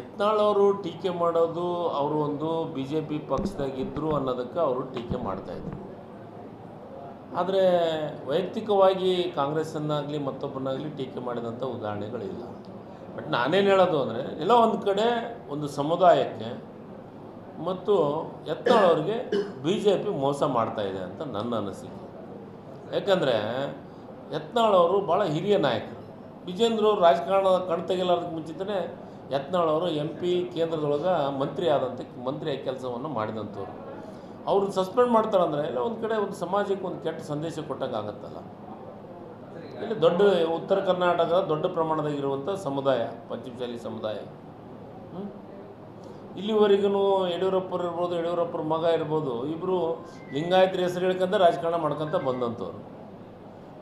ಯತ್ನಾಳ್ ಅವರು ಟೀಕೆ ಮಾಡೋದು ಅವರು ಒಂದು ಬಿ ಜೆ ಪಿ ಪಕ್ಷದಾಗಿದ್ದರು ಅನ್ನೋದಕ್ಕೆ ಅವರು ಟೀಕೆ ಮಾಡ್ತಾಯಿದ್ರು ಆದರೆ ವೈಯಕ್ತಿಕವಾಗಿ ಕಾಂಗ್ರೆಸ್ಸನ್ನಾಗಲಿ ಮತ್ತೊಬ್ಬನಾಗಲಿ ಟೀಕೆ ಮಾಡಿದಂಥ ಉದಾಹರಣೆಗಳಿಲ್ಲ. ಬಟ್ ನಾನೇನು ಹೇಳೋದು ಅಂದರೆ, ಎಲ್ಲ ಒಂದು ಕಡೆ ಒಂದು ಸಮುದಾಯಕ್ಕೆ ಮತ್ತು ಯತ್ನಾಳ್ ಅವರಿಗೆ ಬಿ ಜೆ ಪಿ ಮೋಸ ಮಾಡ್ತಾ ಇದೆ ಅಂತ ನನ್ನ ಅನಿಸಿಕೆ. ಯಾಕಂದರೆ ಯತ್ನಾಳ್ ಅವರು ಭಾಳ ಹಿರಿಯ ನಾಯಕರು. ವಿಜೇಂದ್ರ ಅವರು ರಾಜಕಾರಣದ ಕಣ್ ತೆಗೆಲಾರ್ದಕ್ಕೆ ಮುಂಚಿತನೇ ಯತ್ನಾಳ್ ಅವರು ಎಂ ಪಿ ಕೇಂದ್ರದೊಳಗೆ ಮಂತ್ರಿ ಆದಂಥ ಮಂತ್ರಿಯ ಕೆಲಸವನ್ನು ಮಾಡಿದಂಥವ್ರು. ಅವ್ರನ್ನ ಸಸ್ಪೆಂಡ್ ಮಾಡ್ತಾರಂದರೆ ಎಲ್ಲ ಒಂದು ಕಡೆ ಒಂದು ಸಮಾಜಕ್ಕೆ ಒಂದು ಕೆಟ್ಟ ಸಂದೇಶ ಕೊಟ್ಟಂಗೆ ಆಗುತ್ತಲ್ಲ. ಇಲ್ಲಿ ದೊಡ್ಡ ಉತ್ತರ ಕರ್ನಾಟಕದ ದೊಡ್ಡ ಪ್ರಮಾಣದಾಗಿರುವಂಥ ಸಮುದಾಯ ಪಂಚಮಶಾಲಿ ಸಮುದಾಯ? ಇಲ್ಲಿವರೆಗೂ ಯಡಿಯೂರಪ್ಪರು ಇರ್ಬೋದು, ಯಡಿಯೂರಪ್ಪರ ಮಗ ಇರ್ಬೋದು ಇಬ್ಬರು ಲಿಂಗಾಯತರ ಹೆಸರು ಹೇಳ್ಕೊಂತ ರಾಜಕಾರಣ ಮಾಡ್ಕೊತ ಬಂದಂಥವ್ರು.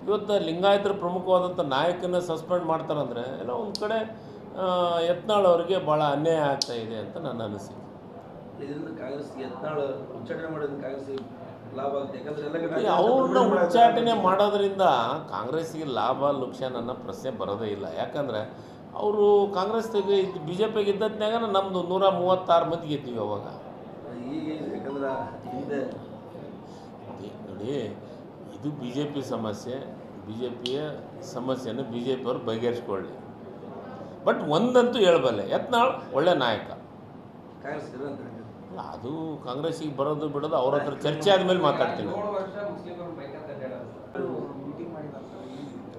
ಇವತ್ತು ಲಿಂಗಾಯತರ ಪ್ರಮುಖವಾದಂಥ ನಾಯಕನ ಸಸ್ಪೆಂಡ್ ಮಾಡ್ತಾರಂದರೆ ಎಲ್ಲ ಒಂದು ಕಡೆ ಯತ್ನಾಳ್ ಅವರಿಗೆ ಭಾಳ ಅನ್ಯಾಯ ಆಗ್ತಾ ಇದೆ ಅಂತ ನನ್ನ ಅನಿಸಿಕೆ. ಇದರಿಂದ ಕಾಂಗ್ರೆಸ್ ಯತ್ನಾಳ್ ಉಚ್ಚಾಟನೆ ಲಾಭ ಆಗುತ್ತೆ ಯಾಕಂದ್ರೆ ಎಲ್ಲ ಕಡೆ ಅವ್ರನ್ನ ಉಚ್ಚಾಟನೆ ಮಾಡೋದ್ರಿಂದ ಕಾಂಗ್ರೆಸ್ಗೆ ಲಾಭ ಲುಕ್ಷಾನ್ ಅನ್ನೋ ಪ್ರಶ್ನೆ ಬರೋದೇ ಇಲ್ಲ. ಯಾಕಂದರೆ ಅವರು ಕಾಂಗ್ರೆಸ್ ಬಿ ಜೆ ಪಿಗೆ ಇದ್ದತ್ನಾಗ ನಮ್ಮದು ನೂರ ಮೂವತ್ತಾರು ಮಂದಿ ಗೆದ್ದೀವಿ ಅವಾಗ. ಈಗ ಯಾಕಂದ್ರೆ ಹಿಂದೆ ನೋಡಿ ಇದು ಬಿ ಜೆ ಪಿ ಸಮಸ್ಯೆ. ಬಿ ಜೆ ಪಿಯ ಸಮಸ್ಯೆಯನ್ನು ಬಿ ಜೆ ಪಿಯವರು ಬಗೆಹರಿಸ್ಕೊಳ್ಳಿ. ಬಟ್ ಒಂದಂತೂ ಹೇಳಬಲ್ಲೆ. ಯತ್ನಾಳ್ ಒಳ್ಳೆ ನಾಯಕ. ಅಲ್ಲ, ಅದು ಕಾಂಗ್ರೆಸ್ಸಿಗೆ ಬರೋದು ಬಿಡೋದು ಅವ್ರ ಹತ್ರ ಚರ್ಚೆ ಆದಮೇಲೆ ಮಾತಾಡ್ತೀನಿ.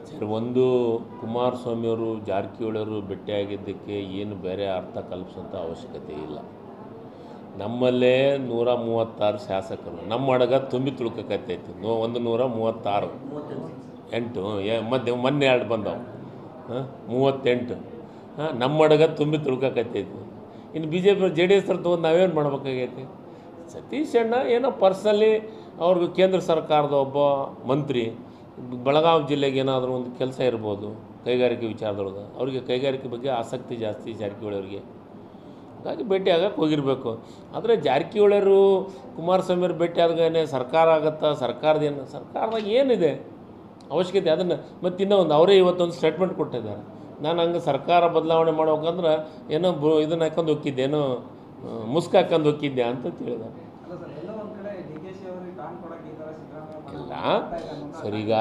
ಸರ್ ಒಂದು ಕುಮಾರಸ್ವಾಮಿಯವರು ಜಾರಕಿಹೊಳಿಯವರು ಭೇಟಿಯಾಗಿದ್ದಕ್ಕೆ ಏನು ಬೇರೆ ಅರ್ಥ ಕಲ್ಪಿಸೋಂಥ ಅವಶ್ಯಕತೆ ಇಲ್ಲ. ನಮ್ಮಲ್ಲೇ ನೂರ ಮೂವತ್ತಾರು ಶಾಸಕರು. ನಮ್ಮ ಅಡಗ ತುಂಬಿ ತುಳ್ಕಕತ್ತೈತಿ. ನೋ ಒಂದು ನೂರ ಮೂವತ್ತಾರು. ಎಂಟು ಮೊನ್ನೆ ಎರಡು ಬಂದವು. ಹಾಂ ಮೂವತ್ತೆಂಟು. ನಮ್ಮ ಅಡಗ ತುಂಬಿ ತುಳ್ಕಕತ್ತೈತಿ. ಇನ್ನು B J P J D S ಹತ್ರ ತೊಗೊಂಡು ನಾವೇನು ಮಾಡ್ಬೇಕಾಗೈತಿ? ಸತೀಶ್ ಅಣ್ಣ ಏನೋ ಪರ್ಸ್ನಲಿ ಅವ್ರಿಗೆ ಕೇಂದ್ರ ಸರ್ಕಾರದ ಒಬ್ಬ ಮಂತ್ರಿ, ಬೆಳಗಾವಿ ಜಿಲ್ಲೆಗೆ ಏನಾದರೂ ಒಂದು ಕೆಲಸ ಇರ್ಬೋದು, ಕೈಗಾರಿಕೆ ವಿಚಾರದೊಳಗೆ. ಅವ್ರಿಗೆ ಕೈಗಾರಿಕೆ ಬಗ್ಗೆ ಆಸಕ್ತಿ ಜಾಸ್ತಿ ಜಾರಕಿಹೊಳಿ ಅವರಿಗೆ ಹಾಗಾಗಿ ಭೇಟಿ ಆಗಕ್ಕೆ ಹೋಗಿರಬೇಕು. ಆದರೆ ಜಾರಕಿಹೊಳಿಯರು ಕುಮಾರಸ್ವಾಮಿಯವ್ರು ಭೇಟಿ ಆದಾಗನೇ ಸರ್ಕಾರ ಆಗುತ್ತಾ? ಸರ್ಕಾರದೇನು ಸರ್ಕಾರದಾಗ ಏನಿದೆ? ಅವಶ್ಯಕತೆ ಅದನ್ನು ಮತ್ತು ಇನ್ನೂ ಒಂದು ಅವರೇ ಇವತ್ತೊಂದು ಸ್ಟೇಟ್ಮೆಂಟ್ ಕೊಟ್ಟಿದ್ದಾರೆ. ನಾನು ಹಂಗೆ ಸರ್ಕಾರ ಬದಲಾವಣೆ ಮಾಡ್ಬೇಕಂದ್ರೆ ಏನೋ ಬು ಇದನ್ನ ಹಾಕೊಂಡು ಹೋಗಿದ್ದೆ ಏನೋ ಮುಸ್ಕ್ ಹಾಕೊಂಡು ಹೋಗಿದ್ದೆ ಅಂತ ತಿಳಿದ. ಇಲ್ಲ. ಸರಿಗ ಸರ್ ಈಗ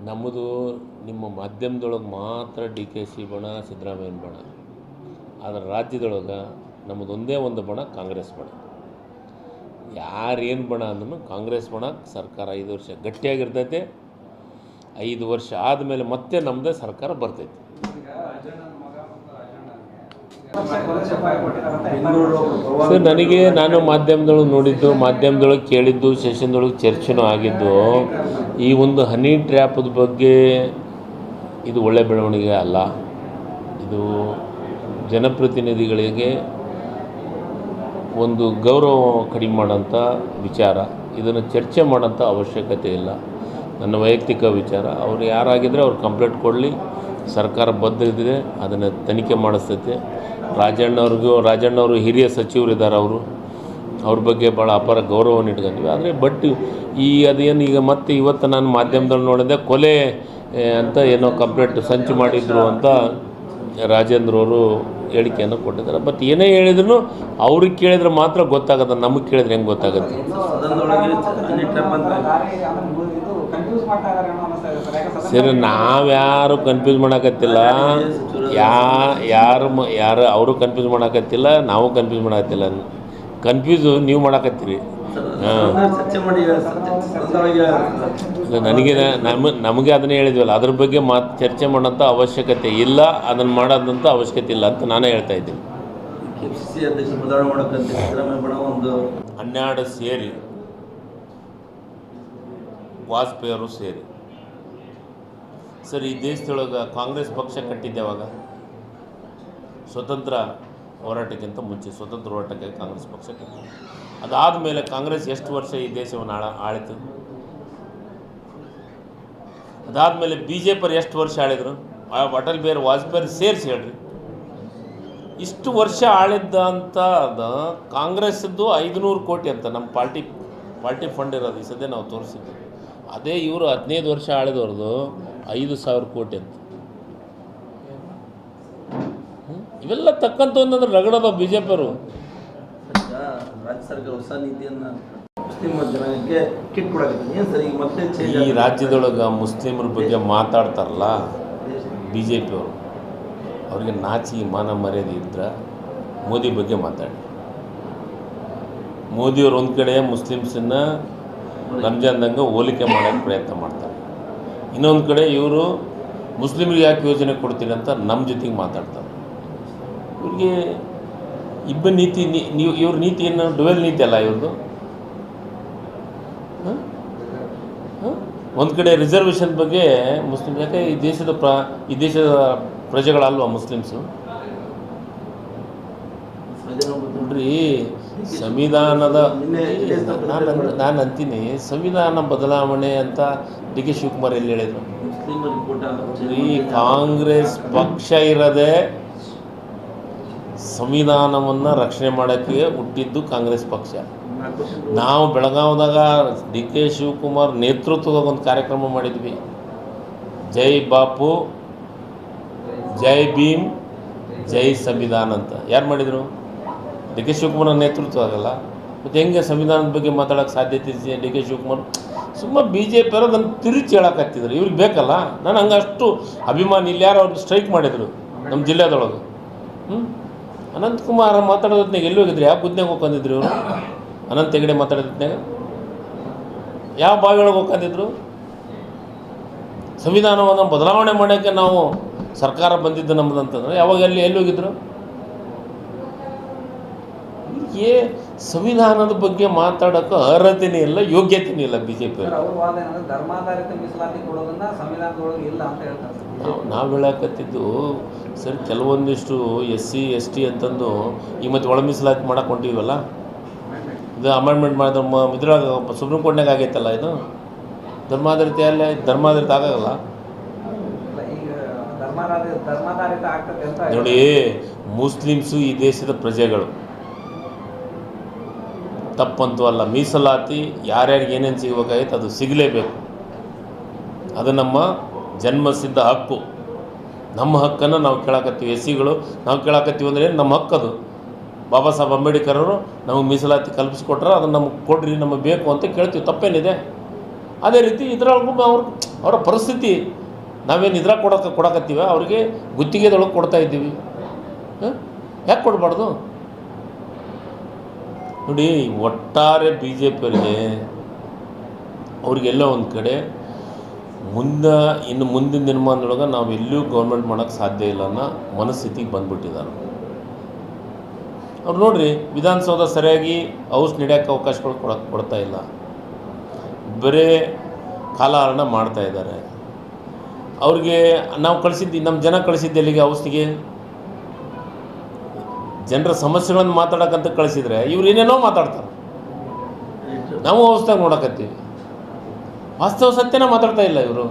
ನಮ್ಮದು ನಿಮ್ಮ ಮಾಧ್ಯಮದೊಳಗೆ ಮಾತ್ರ ಡಿ ಕೆ ಸಿ ಬಣ ಸಿದ್ದರಾಮಯ್ಯನ ಬಣ. ಆದರೆ ರಾಜ್ಯದೊಳಗೆ ನಮ್ಮದು ಒಂದೇ ಒಂದು ಬಣ ಕಾಂಗ್ರೆಸ್ ಬಣ. ಯಾರೇನು ಬಣ ಅಂದ್ರೂ ಕಾಂಗ್ರೆಸ್ ಬಣ ಸರ್ಕಾರ ಐದು ವರ್ಷ ಗಟ್ಟಿಯಾಗಿರ್ತೈತೆ. ಐದು ವರ್ಷ ಆದಮೇಲೆ ಮತ್ತೆ ನಮ್ಮದೇ ಸರ್ಕಾರ ಬರ್ತೈತೆ. ಸರ್, ನನಗೆ ನಾನು ಮಾಧ್ಯಮದೊಳಗೆ ನೋಡಿದ್ದು, ಮಾಧ್ಯಮದೊಳಗೆ ಕೇಳಿದ್ದು ಸೆಷನ್ದೊಳಗೆ ಚರ್ಚೆನೂ ಆಗಿದ್ದು, ಈ ಒಂದು ಹನಿ ಟ್ರ್ಯಾಪದ ಬಗ್ಗೆ ಇದು ಒಳ್ಳೆ ಬೆಳವಣಿಗೆ ಅಲ್ಲ. ಇದು ಜನಪ್ರತಿನಿಧಿಗಳಿಗೆ ಒಂದು ಗೌರವ ಕಡಿಮೆ ಮಾಡೋಂಥ ವಿಚಾರ. ಇದನ್ನು ಚರ್ಚೆ ಮಾಡೋಂಥ ಅವಶ್ಯಕತೆ ಇಲ್ಲ. ನನ್ನ ವೈಯಕ್ತಿಕ ವಿಚಾರ. ಅವ್ರು ಯಾರಾಗಿದ್ದರೆ ಅವ್ರು ಕಂಪ್ಲೇಂಟ್ ಕೊಡಲಿ. ಸರ್ಕಾರ ಬದ್ಧ ಇದ್ದರೆ ಅದನ್ನು ತನಿಖೆ ಮಾಡಿಸ್ತೈತೆ. ರಾಜಣ್ಣವ್ರಿಗೂ, ರಾಜಣ್ಣವರು ಹಿರಿಯ ಸಚಿವರಿದ್ದಾರೆ ಅವರು. ಅವ್ರ ಬಗ್ಗೆ ಭಾಳ ಅಪಾರ ಗೌರವವನ್ನು ಇಟ್ಕೊಂಡ್ವಿ. ಆದರೆ ಬಟ್ ಈ ಅದೇನು ಈಗ ಮತ್ತೆ ಇವತ್ತು ನಾನು ಮಾಧ್ಯಮದಲ್ಲಿ ನೋಡಿದೆ, ಕೊಲೆ ಅಂತ ಏನೋ ಕಂಪ್ಲೇಂಟ್ ಸಂಚು ಮಾಡಿದ್ರು ಅಂತ ರಾಜೇಂದ್ರ ಅವರು ಹೇಳಿಕೆಯನ್ನು ಕೊಟ್ಟಿದ್ದಾರೆ. ಬಟ್ ಏನೇ ಹೇಳಿದ್ರು ಅವ್ರಿಗೆ ಕೇಳಿದ್ರೆ ಮಾತ್ರ ಗೊತ್ತಾಗತ್ತೆ, ನಮಗೆ ಕೇಳಿದ್ರೆ ಹೆಂಗೆ ಗೊತ್ತಾಗುತ್ತೆ? ಸರಿ, ನಾವ್ಯಾರು ಕನ್ಫ್ಯೂಸ್ ಮಾಡಕತ್ತಿಲ್ಲ, ಯಾ, ಯಾರು ಯಾರು, ಅವರು ಕನ್ಫ್ಯೂಸ್ ಮಾಡಕತ್ತಿಲ್ಲ, ನಾವು ಕನ್ಫ್ಯೂಸ್ ಮಾಡಕತ್ತಿಲ್ಲ. ಕನ್ಫ್ಯೂಸ್ ನೀವು ಮಾಡಕತ್ತೀರಿ. ಹಾಂ. ನನಗೆ ನಮ್ಮ ನಮಗೆ ಅದನ್ನೇ ಹೇಳಿದ್ವಲ್ಲ ಅದ್ರ ಬಗ್ಗೆ ಮಾತು ಚರ್ಚೆ ಮಾಡೋಂಥ ಅವಶ್ಯಕತೆ ಇಲ್ಲ ಅದನ್ನು ಮಾಡೋದಂಥ ಅವಶ್ಯಕತೆ ಇಲ್ಲ ಅಂತ ನಾನೇ ಹೇಳ್ತಾ ಇದ್ದೀನಿ. ಹನ್ನೆರಡು ಸೇರಿ ವಾಜಪೇಯಿ ಅವರು ಸೇರಿ. ಸರ್ ಈ ದೇಶದೊಳಗೆ ಕಾಂಗ್ರೆಸ್ ಪಕ್ಷ ಕಟ್ಟಿದ್ದೆ ಅವಾಗ. ಸ್ವತಂತ್ರ ಹೋರಾಟಕ್ಕಿಂತ ಮುಂಚೆ ಸ್ವತಂತ್ರ ಹೋರಾಟಕ್ಕೆ ಕಾಂಗ್ರೆಸ್ ಪಕ್ಷ ಕಟ್ಟಿದೆ ಅದಾದಮೇಲೆ ಕಾಂಗ್ರೆಸ್ ಎಷ್ಟು ವರ್ಷ ಈ ದೇಶವನ್ನು ಆಳ ಆಳಿತು? ಅದಾದಮೇಲೆ ಬಿ ಜೆ ಪಿಯವ್ರು ಎಷ್ಟು ವರ್ಷ ಆಳಿದ್ರು? ಅಟಲ್ ಬಿಹಾರಿ ವಾಜಪೇಯಿ ಸೇರಿಸಿ ಹೇಳ್ರಿ. ಇಷ್ಟು ವರ್ಷ ಆಳಿದ್ದಂಥ ಅದು, ಕಾಂಗ್ರೆಸ್ಸದ್ದು ಐದುನೂರು ಕೋಟಿ ಅಂತ ನಮ್ಮ ಪಾರ್ಟಿ ಪಾರ್ಟಿ ಫಂಡ್ ಇರೋದು, ಈ ಸದ್ಯ ನಾವು ತೋರಿಸಿದ್ವಿ ಅದೇ ಇವರು ಹದಿನೈದು ವರ್ಷ ಆಳಿದವ್ರದ್ದು ಐದು ಸಾವಿರ ಕೋಟಿ ಅಂತ? ಇವೆಲ್ಲ ತಕ್ಕಂಥ ಒಂದಂದ್ರೆ ರಗಡದ ಬಿ ಜೆ ಪಿಯವರು ರಾಜ್ಯ ಸರ್ಕಾರ ಹೊಸ ನೀತಿಯನ್ನ ಈ ರಾಜ್ಯದೊಳಗೆ ಮುಸ್ಲಿಮರ ಬಗ್ಗೆ ಮಾತಾಡ್ತಾರಲ್ಲ ಬಿ ಜೆ ಪಿಯವರು ಅವ್ರಿಗೆ ನಾಚಿ ಮಾನ ಮರ್ಯಾದೆ ಇದ್ರೆ ಮೋದಿ ಬಗ್ಗೆ ಮಾತಾಡಿ. ಮೋದಿಯವರು ಒಂದು ಕಡೆ ಮುಸ್ಲಿಮ್ಸನ್ನ ರಂಜಾನ್ದಂಗೆ ಹೋಲಿಕೆ ಮಾಡೋಕ್ಕೆ ಪ್ರಯತ್ನ ಮಾಡ್ತಾರೆ. ಇನ್ನೊಂದು ಕಡೆ ಇವರು ಮುಸ್ಲಿಮ್ರಿಗೆ ಯಾಕೆ ಯೋಜನೆ ಕೊಡ್ತೀರಿ ಅಂತ ನಮ್ಮ ಜೊತೆಗೆ ಮಾತಾಡ್ತಾರೆ. ಇವ್ರಿಗೆ ಇಬ್ಬ ನೀತಿ ನೀ- ನೀವು ಇವ್ರ ನೀತಿಯನ್ನು ಡುವೆಲ್ ನೀತಿ ಅಲ್ಲ ಇವ್ರದ್ದು ಒಂದು ಕಡೆ ರಿಸರ್ವೇಷನ್ ಬಗ್ಗೆ ಮುಸ್ಲಿಂ ಯಾಕೆ ಈ ದೇಶದ ಪ್ರ ಈ ದೇಶದ ಪ್ರಜೆಗಳಲ್ವಾ ಮುಸ್ಲಿಮ್ಸು? ನೋಡ್ರಿ ಸಂವಿಧಾನದ ನಾನು ನಾನು ಅಂತೀನಿ ಸಂವಿಧಾನ ಬದಲಾವಣೆ ಅಂತ ಡಿ ಕೆ ಶಿವಕುಮಾರ್ ಎಲ್ಲಿ ಹೇಳಿದರು? ಈ ಕಾಂಗ್ರೆಸ್ ಪಕ್ಷ ಇರದೆ ಸಂವಿಧಾನವನ್ನು ರಕ್ಷಣೆ ಮಾಡೋಕ್ಕೆ ಹುಟ್ಟಿದ್ದು ಕಾಂಗ್ರೆಸ್ ಪಕ್ಷ. ನಾವು ಬೆಳಗಾವಿದಾಗ ಡಿ ಕೆ ಶಿವಕುಮಾರ್ ನೇತೃತ್ವದಾಗ ಒಂದು ಕಾರ್ಯಕ್ರಮ ಮಾಡಿದ್ವಿ. ಜೈ ಬಾಪು, ಜೈ ಭೀಮ್, ಜೈ ಸಂವಿಧಾನ ಅಂತ. ಯಾರು ಮಾಡಿದರು? ಡಿ ಕೆ ಶಿವಕುಮಾರ್ ನೇತೃತ್ವದಾಗಲ್ಲ ಮತ್ತು ಹೆಂಗೆ ಸಂವಿಧಾನದ ಬಗ್ಗೆ ಮಾತಾಡೋಕ್ಕೆ ಸಾಧ್ಯತೆ ಇದೆ? ಡಿ ಕೆ ಶಿವಕುಮಾರ್ ಸುಮ್ಮ ಬಿ ಜೆ ಪಿ ನನ್ನ ತಿರುಚಿ ಹೇಳಕತ್ತಿದ್ರು. ಇವ್ರಿಗೆ ಬೇಕಲ್ಲ? ನಾನು ಹಂಗೆ ಅಷ್ಟು ಅಭಿಮಾನಿ ಇಲ್ಲಿ ಯಾರು ಅವ್ರು ಸ್ಟ್ರೈಕ್ ಮಾಡಿದರು ನಮ್ಮ ಜಿಲ್ಲೆದೊಳಗೆ. ಹ್ಞೂ ಅನಂತಕುಮಾರ್ ಮಾತಾಡೋದ್ನಾಗ ಎಲ್ಲಿ ಹೋಗಿದ್ರು? ಯಾವ ಬುದ್ಧಿನಾಗ ಹೋಗ್ಕೊಂಡಿದ್ರು ಇವರು? ಅನಂತ ಹೆಗಡೆ ಮಾತಾಡೋದ್ನಾಗ ಯಾವ ಹೋಗ್ಕಂದಿದ್ರು ಹೋಗ್ಕೊಂಡಿದ್ರು? ಸಂವಿಧಾನವನ್ನು ಬದಲಾವಣೆ ಮಾಡೋಕ್ಕೆ ನಾವು ಸರ್ಕಾರ ಬಂದಿದ್ದು ನಮ್ಮದಂತಂದ್ರೆ ಯಾವಾಗ ಎಲ್ಲಿ ಎಲ್ಲಿ ಹೋಗಿದ್ರು? ಏ ಸಂವಿಧಾನದ ಬಗ್ಗೆ ಮಾತಾಡೋಕೆ ಅರ್ಹತೆನೇ ಇಲ್ಲ ಯೋಗ್ಯತೆನೇ ಇಲ್ಲ ಬಿ ಜೆ ಪಿ ನಾವು ನಾವು ಹೇಳಕತ್ತಿದ್ದು ಸರ್ ಕೆಲವೊಂದಿಷ್ಟು ಎಸ್ ಸಿ ಎಸ್ ಟಿ ಅಂತಂದು ಈ ಮತ್ತೆ ಒಳ ಮೀಸಲಾತಿ ಮಾಡಕ್ಕೆ ಹೊಂಟಿವಲ್ಲ? ಇದು ಅಮೆಂಡ್ಮೆಂಟ್ ಮಾಡಿದ ಮ- ಇದ್ರೊಳಗೆ ಸುಪ್ರೀಂ ಕೋರ್ಟ್ನಾಗ ಆಗೈತಲ್ಲ ಇದು? ಧರ್ಮಾಧಾರಿತ ಅಲ್ಲ ಧರ್ಮಾಧಾರಿತ ಆಗಲ್ಲ. ನೋಡಿ ಮುಸ್ಲಿಮ್ಸು ಈ ದೇಶದ ಪ್ರಜೆಗಳು. ತಪ್ಪಂತೂ ಅಲ್ಲ. ಮೀಸಲಾತಿ ಯಾರ್ಯಾರಿಗೆ ಏನೇನು ಸಿಗಬೇಕಾಗಿತ್ತು ಅದು ಸಿಗಲೇಬೇಕು. ಅದು ನಮ್ಮ ಜನ್ಮಸಿದ್ಧ ಹಕ್ಕು. ನಮ್ಮ ಹಕ್ಕನ್ನು ನಾವು ಕೇಳಕತ್ತೀವಿ. ಎಸ್ ಸಿಗಳು ನಾವು ಕೇಳಕತ್ತೀವಿ ಅಂದರೆ ನಮ್ಮ ಹಕ್ಕದು. ಬಾಬಾ ಸಾಹೇಬ್ ಅಂಬೇಡ್ಕರ್ ಅವರು ನಮಗೆ ಮೀಸಲಾತಿ ಕಲ್ಪಿಸ್ಕೊಟ್ರೆ, ಅದನ್ನು ನಮಗೆ ಕೊಡ್ರಿ, ನಮಗೆ ಬೇಕು ಅಂತ ಕೇಳ್ತೀವಿ, ತಪ್ಪೇನಿದೆ. ಅದೇ ರೀತಿ ಇದ್ರೊಳಗೂ ಅವ್ರ ಅವರ ಪರಿಸ್ಥಿತಿ, ನಾವೇನು ಇದ್ರಾಗ ಕೊಡೋಕೆ ಕೊಡಕತ್ತೀವ? ಅವ್ರಿಗೆ ಗುತ್ತಿಗೆದೊಳಗೆ ಕೊಡ್ತಾ ಇದ್ದೀವಿ. ಯಾಕೆ ಕೊಡಬಾರ್ದು? ನೋಡಿ, ಒಟ್ಟಾರೆ ಬಿ ಜೆ ಪಿಯವರಿಗೆ ಅವ್ರಿಗೆಲ್ಲೋ ಒಂದು ಕಡೆ ಮುಂದೆ, ಇನ್ನು ಮುಂದಿನ ದಿನಮಾನದೊಳಗೆ ನಾವು ಎಲ್ಲೂ ಗೌರ್ಮೆಂಟ್ ಮಾಡೋಕ್ಕೆ ಸಾಧ್ಯ ಇಲ್ಲ ಅನ್ನೋ ಮನಸ್ಥಿತಿಗೆ ಬಂದ್ಬಿಟ್ಟಿದ್ದಾರೆ. ಅವ್ರು ನೋಡ್ರಿ, ವಿಧಾನಸೌಧ ಸರಿಯಾಗಿ ಹೌಸ್ ನಡೆಯೋಕ್ಕೆ ಅವಕಾಶಗಳು ಕೊಡ ಕೊಡ್ತಾ ಇಲ್ಲ. ಬರೀ ಕಾಲಹರಣ ಮಾಡ್ತಾ ಇದ್ದಾರೆ. ಅವ್ರಿಗೆ ನಾವು ಕಳಿಸಿದ್ದು ನಮ್ಮ ಜನ ಕಳಿಸಿದ್ದು ಎಲ್ಲಿಗೆ ಔಷಧಿಗೆ ಜನರ ಸಮಸ್ಯೆಗಳನ್ನು ಮಾತಾಡೋಕ್ಕಂತ ಕಳಿಸಿದ್ರೆ ಇವ್ರು ಏನೇನೋ ಮಾತಾಡ್ತಾರೆ. ನಾವು ಔಷಧ ನೋಡಕತ್ತೀವಿ. ವಾಸ್ತವ ಸತ್ಯನ ಮಾತಾಡ್ತಾ ಇಲ್ಲ ಇವರು.